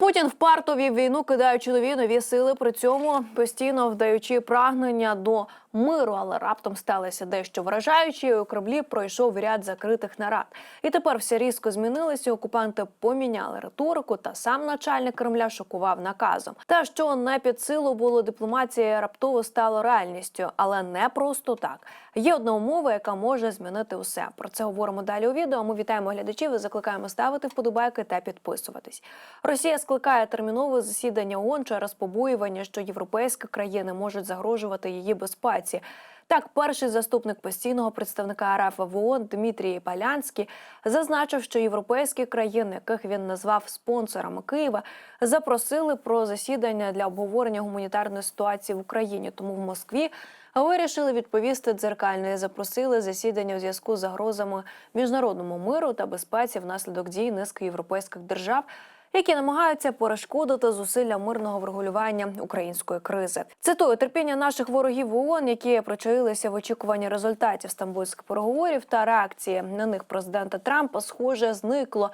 Путін впарто вів війну, кидаючи нові нові сили, при цьому постійно вдаючи прагнення до миру, але раптом сталося дещо вражаюче. і У Кремлі пройшов ряд закритих нарад. І тепер все різко змінилося. Окупанти поміняли риторику, та сам начальник Кремля шокував наказом. Та що не під силу було дипломатія, раптово стало реальністю, але не просто так. Є одна умова, яка може змінити усе. Про це говоримо далі у відео. Ми вітаємо глядачів і закликаємо ставити вподобайки та підписуватись. Росія скликає термінове засідання ООН через побоювання, що європейські країни можуть загрожувати її безпеці. Так, перший заступник постійного представника РФ в ООН Дмитрій Палянський зазначив, що європейські країни, яких він назвав спонсорами Києва, запросили про засідання для обговорення гуманітарної ситуації в Україні. Тому в Москві вирішили відповісти дзеркально і запросили засідання у зв'язку з загрозами міжнародному миру та безпеці внаслідок дій низки європейських держав які намагаються перешкодити зусилля мирного врегулювання української кризи. Цитую терпіння наших ворогів в ООН, які причаїлися в очікуванні результатів стамбульських переговорів та реакції на них президента Трампа, схоже, зникло.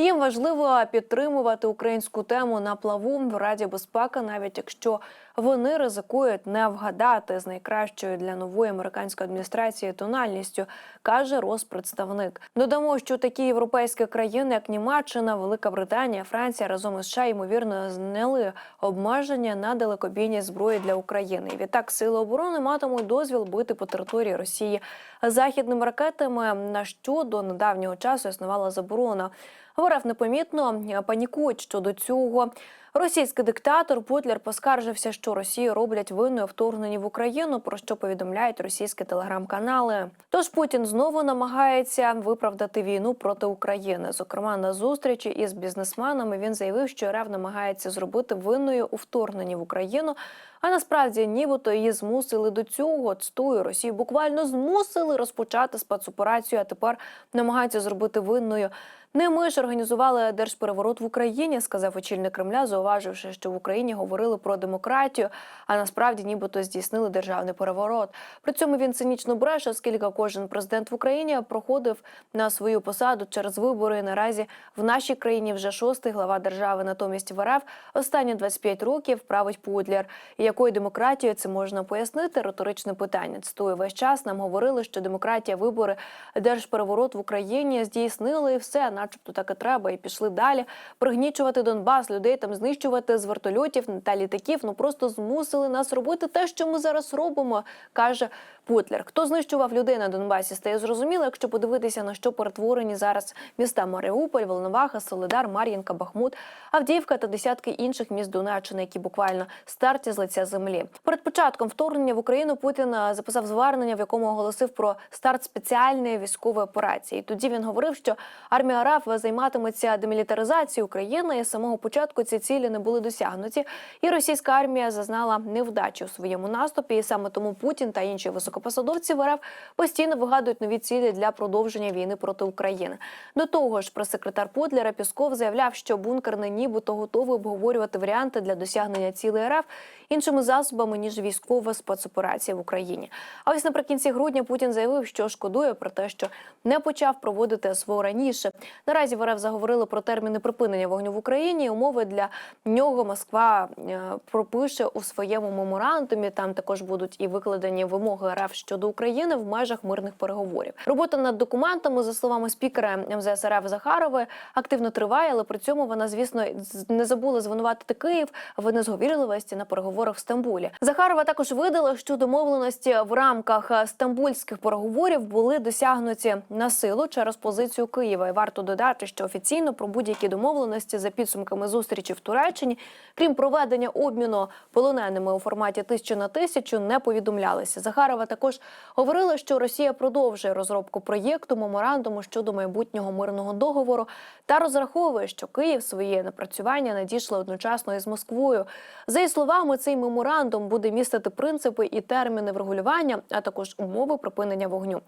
Їм важливо підтримувати українську тему на плаву в Раді безпеки, навіть якщо вони ризикують не вгадати з найкращою для нової американської адміністрації тональністю, каже Розпредставник. Додамо, що такі європейські країни, як Німеччина, Велика Британія, Франція разом із США, ймовірно, зняли обмеження на далекобійні зброї для України. Відтак сили оборони матимуть дозвіл бити по території Росії західними ракетами, на що до недавнього часу існувала заборона. В непомітно панікують щодо цього. Російський диктатор Путлер поскаржився, що Росію роблять винною в вторгненні в Україну, про що повідомляють російські телеграм-канали. Тож Путін знову намагається виправдати війну проти України. Зокрема, на зустрічі із бізнесменами він заявив, що РФ намагається зробити винною у вторгненні в Україну. А насправді, нібито її змусили до цього. Цитую, Росію буквально змусили розпочати спецоперацію, а тепер намагаються зробити винною. Не ми ж організували держпереворот в Україні, сказав очільник Кремля, зауваживши, що в Україні говорили про демократію, а насправді нібито здійснили державний переворот. При цьому він цинічно бреше, оскільки кожен президент в Україні проходив на свою посаду через вибори. І наразі в нашій країні вже шостий глава держави. Натомість в РФ останні 25 років править Путлер. І якою демократією це можна пояснити? Риторичне питання. Цитую, весь час нам говорили, що демократія, вибори, держпереворот в Україні здійснили і все, начебто так і треба, і пішли далі. Пригнічувати Донбас, людей там знищувати з вертольотів та літаків. Ну просто змусили нас робити те, що ми зараз робимо, каже Путлер. Хто знищував людей на Донбасі, стає зрозуміло, якщо подивитися на що перетворені зараз міста Маріуполь, Волноваха, Солидар, Мар'їнка, Бахмут, Авдіївка та десятки інших міст Донеччини, які буквально старті з лиця землі. Перед початком вторгнення в Україну Путін е, записав звернення, в якому оголосив про старт спеціальної військової операції. Тоді він говорив, що армія РФ займатиметься демілітаризацією України. І з самого початку ці цілі не були досягнуті, і російська армія зазнала невдачі у своєму наступі. І саме тому Путін та інші високопосадовці в РФ постійно вигадують нові цілі для продовження війни проти України. До того ж, прес-секретар Подлера Пісков заявляв, що бункерний нібито готовий обговорювати варіанти для досягнення цілей РФ іншими засобами ніж військова спецоперація в Україні. А ось наприкінці грудня Путін заявив, що шкодує про те, що не почав проводити СВО раніше. Наразі в РФ заговорили про терміни припинення вогню в Україні. і Умови для нього Москва е, пропише у своєму меморандумі. Там також будуть і викладені вимоги РФ щодо України в межах мирних переговорів. Робота над документами, за словами спікера МЗС РФ Захарової, активно триває, але при цьому вона, звісно, не забула звинуватити Київ в незговірливості на переговорах в Стамбулі. Захарова також видала, що домовленості в рамках стамбульських переговорів були досягнуті на силу через позицію Києва. І варто додати, що офіційно про будь-які домовленості за підсумками зустрічі в Туреччині, крім проведення обміну полоненими у форматі тисячу на тисячу, не повідомлялися. Захарова також говорила, що Росія продовжує розробку проєкту меморандуму щодо майбутнього мирного договору та розраховує, що Київ своє напрацювання надійшли одночасно із Москвою. За її словами, цей меморандум буде містити принципи і терміни врегулювання, а також умови припинення вогню.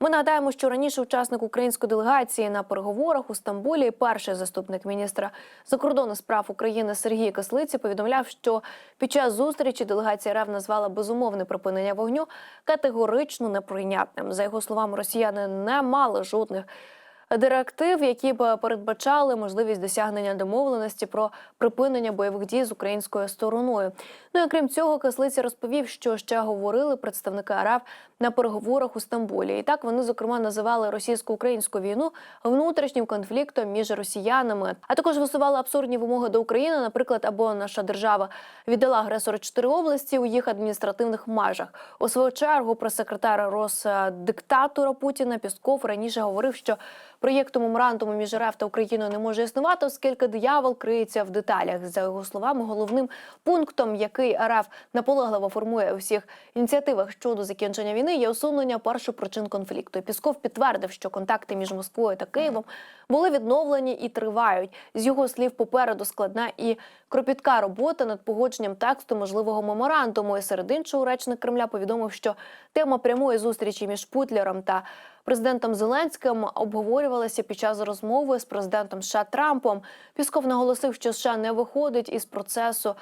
Ми нагадаємо, що раніше учасник української делегації на переговорах у Стамбулі, перший заступник міністра закордонних справ України Сергій Кислиці повідомляв, що під час зустрічі делегація РФ назвала безумовне припинення вогню категорично неприйнятним. За його словами, росіяни не мали жодних директив, які б передбачали можливість досягнення домовленості про припинення бойових дій з українською стороною. Ну і крім цього, Кислиця розповів, що ще говорили представники РФ на переговорах у Стамбулі. І так вони зокрема називали російсько-українську війну внутрішнім конфліктом між росіянами, а також висували абсурдні вимоги до України, наприклад, або наша держава віддала агресору чотири області у їх адміністративних межах. У свою чергу прес-секретар Росдиктатора Путіна Пісков раніше говорив, що проєкту меморандуму між РФ та Україною не може існувати, оскільки диявол криється в деталях. За його словами, головним пунктом, який РФ наполегливо формує у всіх ініціативах щодо закінчення війни, є усунення першопричин конфлікту. Пісков підтвердив, що контакти між Москвою та Києвом були відновлені і тривають. З його слів, попереду складна і кропітка робота над погодженням тексту можливого меморандуму. І серед іншого речник Кремля повідомив, що тема прямої зустрічі між Путлером та президентом Зеленським обговорювалася під час розмови з президентом США Трампом. Пісков наголосив, що США не виходить із процесу.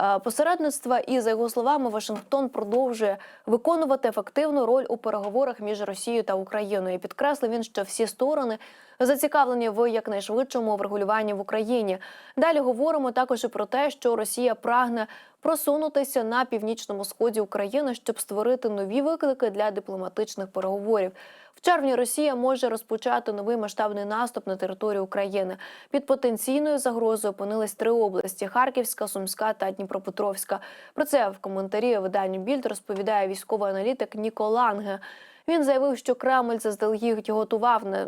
е, Посередництва і за його словами, Вашингтон продовжує виконувати ефективну роль у переговорах між Росією та Україною. І підкреслив він, що всі сторони зацікавлені в якнайшвидшому врегулюванні в Україні. Далі говоримо також і про те, що Росія прагне просунутися на північному сході України, щоб створити нові виклики для дипломатичних переговорів. В червні Росія може розпочати новий масштабний наступ на територію України. Під потенційною загрозою опинились три області: Харківська, Сумська та Дніпропетровська. Про це в коментарі виданню Більд розповідає військовий аналітик Ніко Ланге. Він заявив, що Кремль заздалегідь готував на-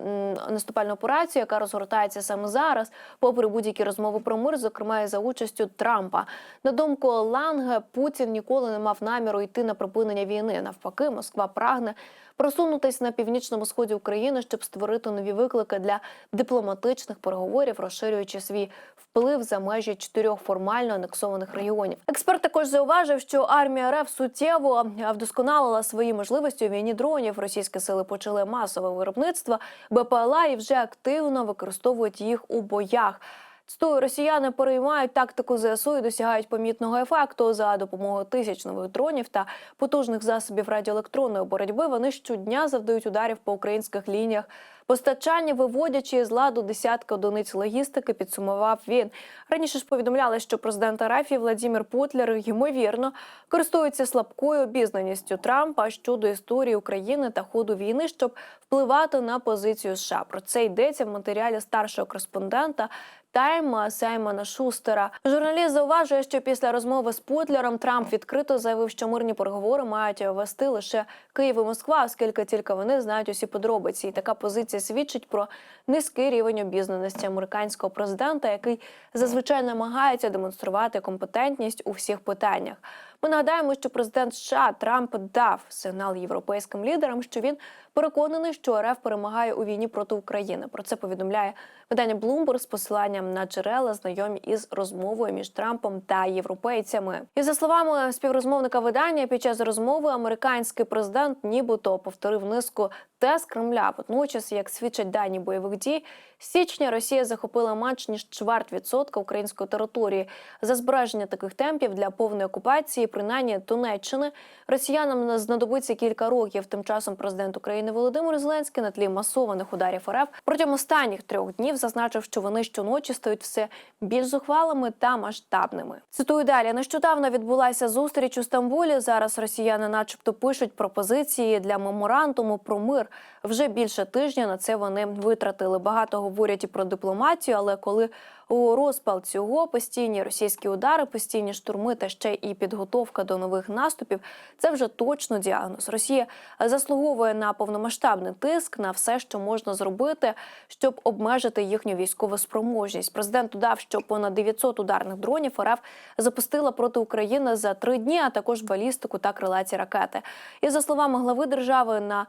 наступальну операцію, яка розгортається саме зараз, попри будь-які розмови про мир, зокрема і за участю Трампа. На думку Ланге, Путін ніколи не мав наміру йти на припинення війни. Навпаки, Москва прагне просунутись на північному сході України, щоб створити нові виклики для дипломатичних переговорів, розширюючи свій вплив за межі чотирьох формально анексованих регіонів. Експерт також зауважив, що армія РФ суттєво вдосконалила свої можливості у війні дронів. Російські сили почали масове виробництво БПЛА і вже активно використовують їх у боях. Цитую, росіяни переймають тактику ЗСУ і досягають помітного ефекту за допомогою тисяч нових дронів та потужних засобів радіоелектронної боротьби. Вони щодня завдають ударів по українських лініях постачання, виводячи з ладу десятки одиниць логістики. Підсумував він. Раніше ж повідомляли, що президент Арафії Владимир Путлер ймовірно користується слабкою обізнаністю Трампа щодо історії України та ходу війни, щоб впливати на позицію США. Про це йдеться в матеріалі старшого кореспондента. Тайма Саймона Шустера журналіст зауважує, що після розмови з Путлером Трамп відкрито заявив, що мирні переговори мають вести лише Київ і Москва, оскільки тільки вони знають усі подробиці. І така позиція свідчить про низький рівень обізнаності американського президента, який зазвичай намагається демонструвати компетентність у всіх питаннях. Ми нагадаємо, що президент США Трамп дав сигнал європейським лідерам, що він переконаний, що РФ перемагає у війні проти України. Про це повідомляє видання Bloomberg з посиланням на джерела, знайомі із розмовою між Трампом та європейцями. І за словами співрозмовника видання, під час розмови американський президент нібито повторив низку тез Кремля. Водночас, як свідчать дані бойових дій, з січня Росія захопила менш ніж чверть відсотка української території. За збереження таких темпів для повної окупації, принаймні Донеччини, росіянам знадобиться кілька років. Тим часом президент України Володимир Зеленський на тлі масованих ударів РФ протягом останніх трьох днів зазначив, що вони щоночі стають все більш зухвалими та масштабними. Цитую далі: нещодавно відбулася зустріч у Стамбулі. Зараз росіяни, начебто, пишуть пропозиції для меморандуму про мир. Вже більше тижня на це вони витратили. Багато говорять і про дипломатію, але коли у розпал цього постійні російські удари, постійні штурми та ще і підготовка до нових наступів, це вже точно діагноз. Росія заслуговує на повномасштабний тиск на все, що можна зробити, щоб обмежити їхню військову спроможність. Президент додав, що понад 900 ударних дронів РФ запустила проти України за три дні, а також балістику та крилаті ракети. І за словами глави держави на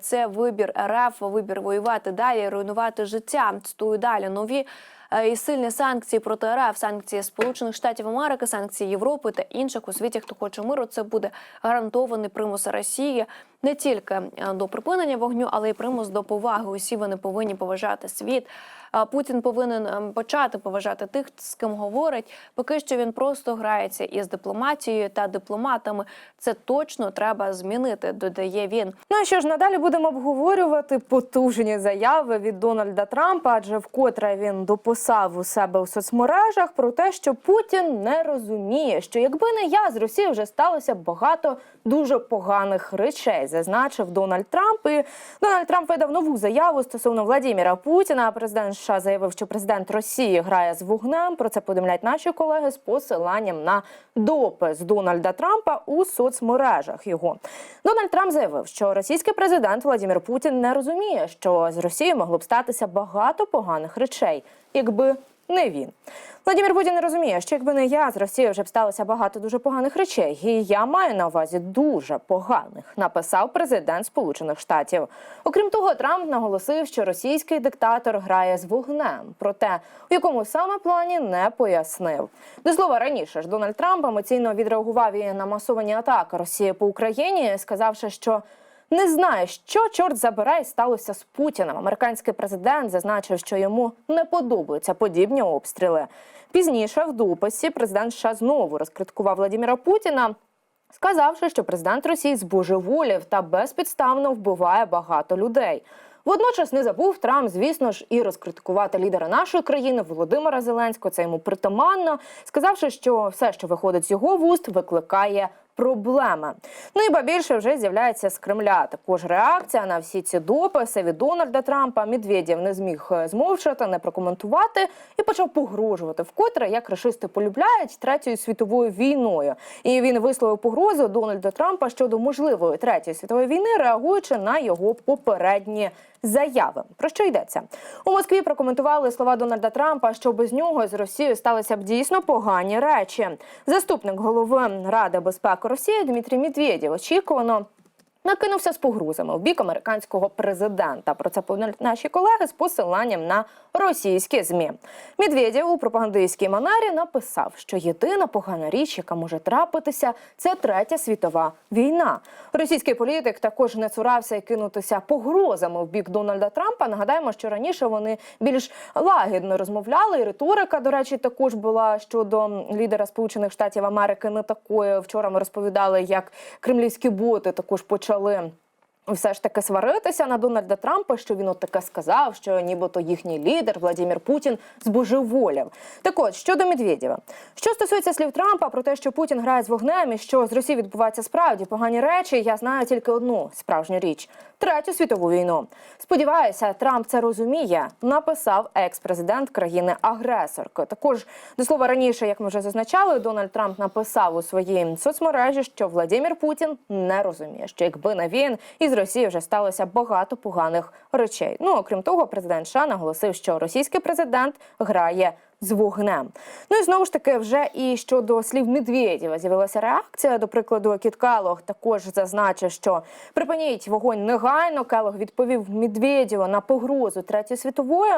Це вибір РФ, вибір воювати далі, руйнувати життя. Цитую далі нові е, і сильні санкції проти РФ, санкції Сполучених Штатів Америки, санкції Європи та інших у світі, хто хоче миру. Це буде гарантований примус Росії не тільки е, до припинення вогню, але й примус до поваги. Усі вони повинні поважати світ. Путін повинен ем, почати поважати тих, з ким говорить. Поки що він просто грається із дипломатією та дипломатами. Це точно треба змінити. Додає він. Ну і що ж надалі будемо обговорювати потужні заяви від Дональда Трампа, адже вкотре він дописав у себе у соцмережах про те, що Путін не розуміє, що якби не я з Росії вже сталося багато дуже поганих речей, зазначив Дональд Трамп. І Дональд Трамп видав нову заяву стосовно Владіміра Путіна. Президент США заявив, що президент Росії грає з вогнем. Про це повідомляють наші колеги з посиланням на допис Дональда Трампа у соцмережах. Його Дональд Трамп заявив, що російський президент Владимир Путін не розуміє, що з Росією могло б статися багато поганих речей, якби не він. Владимир Путін розуміє, що якби не я з Росією вже б сталося багато дуже поганих речей, і я маю на увазі дуже поганих, написав президент Сполучених Штатів. Окрім того, Трамп наголосив, що російський диктатор грає з вогнем. Проте у якому саме плані не пояснив. До слова раніше ж Дональд Трамп емоційно відреагував і на масовані атаки Росії по Україні, сказавши, що. Не знає, що чорт забирай сталося з Путіним. Американський президент зазначив, що йому не подобаються подібні обстріли. Пізніше в дописі президент США знову розкриткував Владимира Путіна, сказавши, що президент Росії збожеволів та безпідставно вбиває багато людей. Водночас не забув Трамп, звісно ж, і розкритикувати лідера нашої країни Володимира Зеленського. Це йому притаманно, сказавши, що все, що виходить з його вуст, викликає проблеми. Ну і ба більше вже з'являється з Кремля. Також реакція на всі ці дописи від Дональда Трампа. Медведєв не зміг е, змовчати, не прокоментувати і почав погрожувати вкотре, як рашисти полюбляють третьою світовою війною. І він висловив погрозу Дональда Трампа щодо можливої третьої світової війни, реагуючи на його попередні. Заяви про що йдеться у Москві. Прокоментували слова Дональда Трампа, що без нього з Росією сталися б дійсно погані речі. Заступник голови Ради безпеки Росії Дмитрій Медведєв очікувано. Накинувся з погрозами в бік американського президента. Про це повідомляють наші колеги з посиланням на російські змі. Медведєв у пропагандистській манері написав, що єдина погана річ, яка може трапитися, це третя світова війна. Російський політик також не цурався і кинутися погрозами в бік Дональда Трампа. Нагадаємо, що раніше вони більш лагідно розмовляли. І риторика, до речі, також була щодо лідера Сполучених Штатів Америки. Не такою вчора ми розповідали, як кремлівські боти також почали приїхали все ж таки сваритися на Дональда Трампа, що він от таке сказав, що нібито їхній лідер Владимир Путін збожеволів. Так от щодо Медведєва, що стосується слів Трампа про те, що Путін грає з вогнем і що з Росії відбуваються справді погані речі, я знаю тільки одну справжню річ третю світову війну. Сподіваюся, Трамп це розуміє. Написав екс-президент країни-агресорки. Також до слова раніше, як ми вже зазначали, Дональд Трамп написав у своїй соцмережі, що Владимир Путін не розуміє, що якби не він із Росії вже сталося багато поганих речей. Ну окрім того, президент США наголосив, що російський президент грає. З вогнем. Ну і знову ж таки, вже і щодо слів Медведєва з'явилася реакція. До прикладу, Кіт Калох також зазначив, що припиніть вогонь негайно. Калох відповів Медведєву на погрозу третьої світової.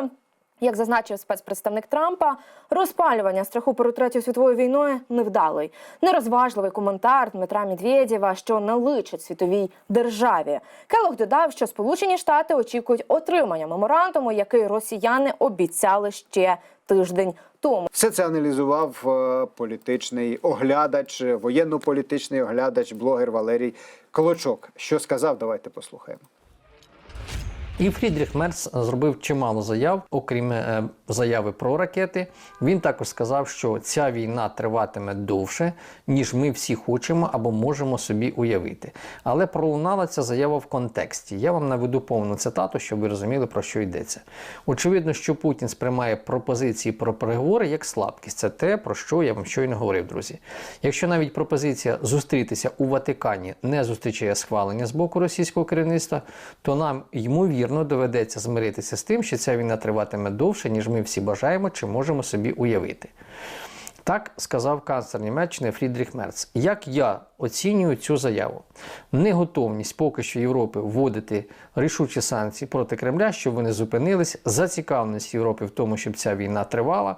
Як зазначив спецпредставник Трампа, розпалювання страху перед третьою світовою війною невдалий, нерозважливий коментар Дмитра Медведєва, що не личить світовій державі. Келох додав, що Сполучені Штати очікують отримання меморандуму, який росіяни обіцяли ще тиждень тому. Все це аналізував е, політичний оглядач, е, воєнно-політичний оглядач, блогер Валерій Колочок. Що сказав? Давайте послухаємо. І Фрідріх Мерц зробив чимало заяв, окрім е, заяви про ракети. Він також сказав, що ця війна триватиме довше, ніж ми всі хочемо або можемо собі уявити. Але пролунала ця заява в контексті. Я вам наведу повну цитату, щоб ви розуміли, про що йдеться. Очевидно, що Путін сприймає пропозиції про переговори як слабкість. Це те, про що я вам щойно говорив, друзі. Якщо навіть пропозиція зустрітися у Ватикані не зустрічає схвалення з боку російського керівництва, то нам ймовірно доведеться змиритися з тим, що ця війна триватиме довше, ніж ми всі бажаємо чи можемо собі уявити. Так сказав канцлер Німеччини Фрідріх Мерц. Як я оцінюю цю заяву? Неготовність поки що Європи вводити рішучі санкції проти Кремля, щоб вони зупинились, зацікавленість Європи в тому, щоб ця війна тривала,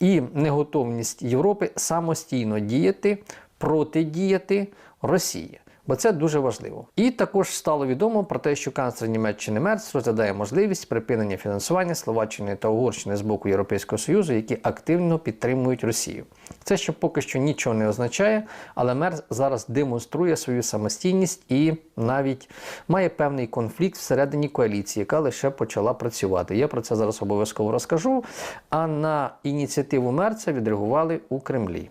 і неготовність Європи самостійно діяти, протидіяти Росії. Бо це дуже важливо. І також стало відомо про те, що канцлер Німеччини Мерц розглядає можливість припинення фінансування Словаччини та Угорщини з боку Європейського Союзу, які активно підтримують Росію. Це ще поки що нічого не означає, але Мерц зараз демонструє свою самостійність і навіть має певний конфлікт всередині коаліції, яка лише почала працювати. Я про це зараз обов'язково розкажу. А на ініціативу Мерца відреагували у Кремлі.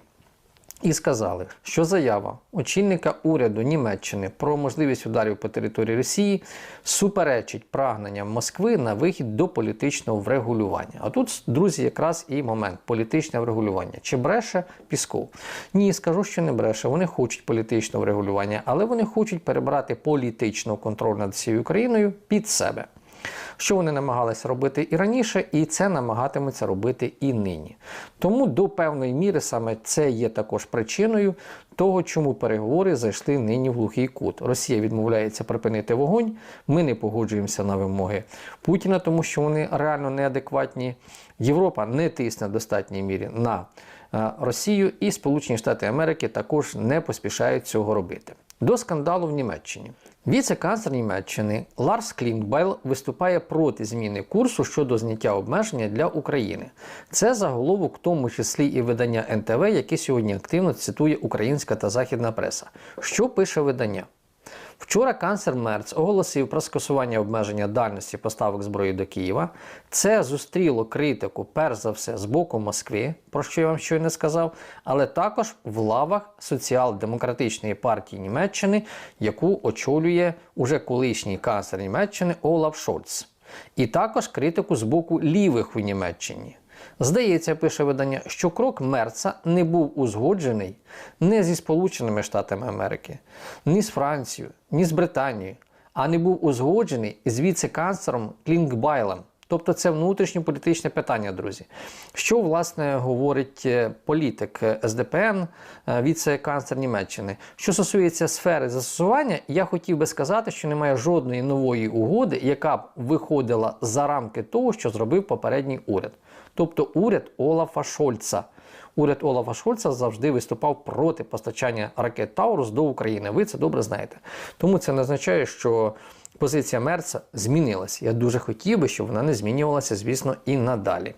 І сказали, що заява очільника уряду Німеччини про можливість ударів по території Росії суперечить прагненням Москви на вихід до політичного врегулювання. А тут, друзі, якраз і момент політичне врегулювання. Чи бреше Пісков? Ні, скажу, що не бреше. Вони хочуть політичного врегулювання, але вони хочуть перебрати політичний контроль над всією Україною під себе що вони намагалися робити і раніше, і це намагатимуться робити і нині. Тому до певної міри саме це є також причиною того, чому переговори зайшли нині в глухий кут. Росія відмовляється припинити вогонь. Ми не погоджуємося на вимоги Путіна, тому що вони реально неадекватні. Європа не тисне в достатній мірі на е, Росію, і Сполучені Штати Америки також не поспішають цього робити. До скандалу в Німеччині. Віце-канцлер Німеччини Ларс Клінбайл виступає проти зміни курсу щодо зняття обмеження для України. Це заголовок, в тому числі і видання НТВ, яке сьогодні активно цитує українська та західна преса. Що пише видання? Вчора канцлер Мерц оголосив про скасування обмеження дальності поставок зброї до Києва. Це зустріло критику, перш за все, з боку Москви, про що я вам щойно сказав, але також в лавах соціал-демократичної партії Німеччини, яку очолює уже колишній канцлер Німеччини Олаф Шольц. І також критику з боку лівих у Німеччині. Здається, пише видання, що крок Мерца не був узгоджений не зі Сполученими Штатами Америки, ні з Францією, ні з Британією, а не був узгоджений з віце-канцлером Клінкбайлем. Тобто це внутрішньополітичне питання, друзі. Що власне говорить е, політик е, СДПН, е, віце-канцлер Німеччини? Що стосується сфери застосування, я хотів би сказати, що немає жодної нової угоди, яка б виходила за рамки того, що зробив попередній уряд. Тобто уряд Олафа Шольца. Уряд Олафа Шольца завжди виступав проти постачання ракет Таурус до України. Ви це добре знаєте. Тому це не означає, що позиція Мерца змінилася. Я дуже хотів би, щоб вона не змінювалася, звісно, і надалі.